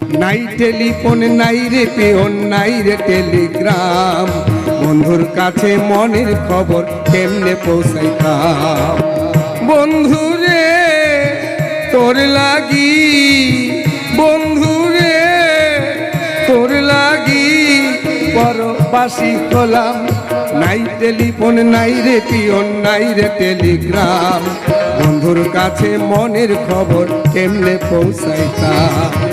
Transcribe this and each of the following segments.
নাই টেলিফোন, নাই রে পেয়ন, নাই রে টেলিগ্রাম। বন্ধুর কাছে মনের খবর কেমনে পৌঁছাইতাম? বন্ধু রে, তোর লাগি, বন্ধু রে, তোর লাগি পরবাসী হলাম। নাই টেলিফোন, নাই রে পিয়ন, নাই রে টেলিগ্রাম। বন্ধুর কাছে মনের খবর কেমনে পৌঁছাইতাম?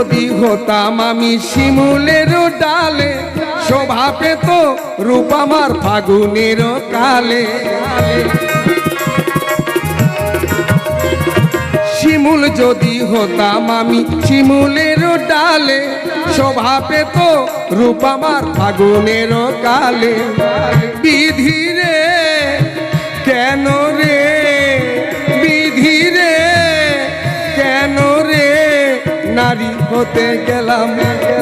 যদি হতাম আমি শিমুলেরও ডালে শোভা পেত রূপামার ফাগুনের কালে। শিমুল যদি হতাম আমি শিমুলের ডালে শোভা পেত রূপামার ফাগুনের কালে। বিধি রে, কেন রে? হতে গেলাম।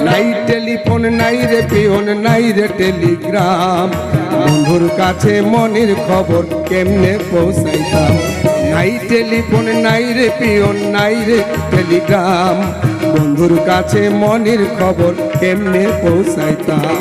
নাই টেলিফোন, নাই রে পিওন নাই রে টেলিগ্রাম। বন্ধুর কাছে মনের খবর কেমনে পৌঁছাইতাম? নাই টেলিফোন, নাই রে পিওন নাই রে টেলিগ্রাম। বন্ধুর কাছে মনের খবর কেমনে পৌঁছাইতাম?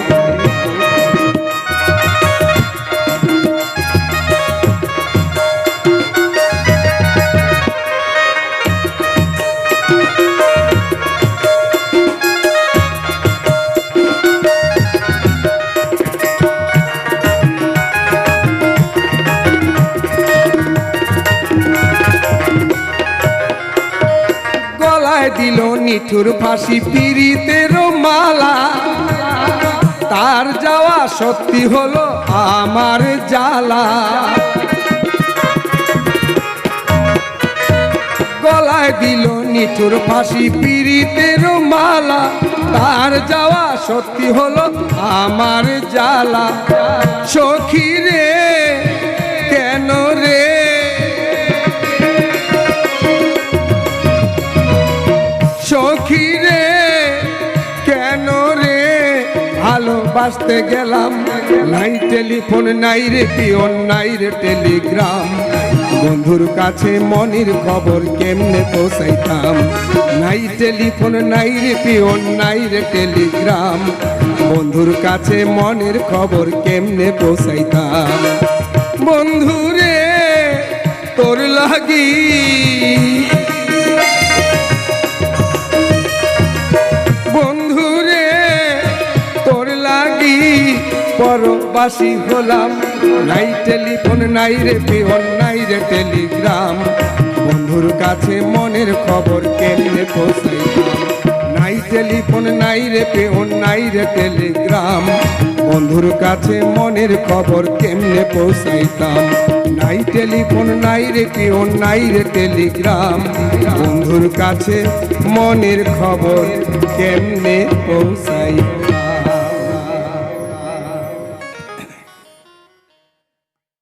গলায় দিল নিঠুর ফাঁসি পিরিতের মালা। তার যাওয়া সত্যি হলো আমার জ্বালা। গলায় দিল নিঠুর ফাঁসি পিরিতের মালা। তার যাওয়া সত্যি হলো আমার জ্বালা। সখী রে, কেন রে? ভালোবাসতে গেলাম। নাই টেলিফোন, নাই রে পিয়ন নাই রে টেলিগ্রাম। বন্ধুর কাছে মনের খবর কেমনে পৌঁছাইতাম? নাই টেলিফোন, নাই রে নাই রে টেলিগ্রাম। বন্ধুর কাছে মনের খবর কেমনে পৌঁছাইতাম? বন্ধু রে, তোর লাগি। বন্ধু রে তোর লাগি পরবাসী হলাম। নাই টেলিফোন, নাই রে পিয়ন নাই রে টেলিগ্রাম। বন্ধুর কাছে মনের খবর কেমনে পৌঁছাইতাম নাই টেলিফোন, নাই রে পিয়ন নাই রে টেলিগ্রাম। বন্ধুর কাছে মনের খবর কেমনে পৌঁছাইতাম নাই টেলিফোন, নাই রে পিয়ন নাই রে টেলিগ্রাম। বন্ধুর কাছে মনের খবর কেমনে পৌঁছাইতাম